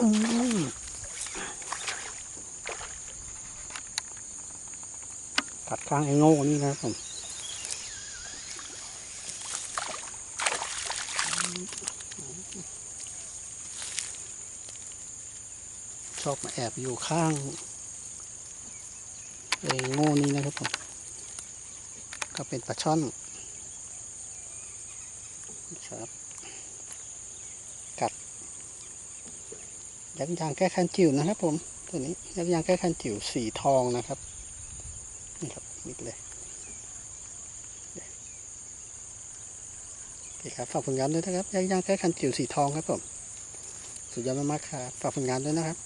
อืมกัดข้างไอ้โง่นี่นะครับผมชอบมาแอบอยู่ข้างไอ้โง่นี่นะครับผมก็เป็นปลาช่อนครับกัด ยักษ์ยางแก้คันจิ๋วนะครับ ผมตัวนี้ยักษ์ยางแก้คันจิ๋วสีทองนะครับนี่ครับมิดเลยโอเคครับฝากผลงานด้วยนะครับยักษ์ยางแก้คันจิ๋วสีทองครับผมสุดยอดมากๆครับฝากผลงานด้วยนะครับ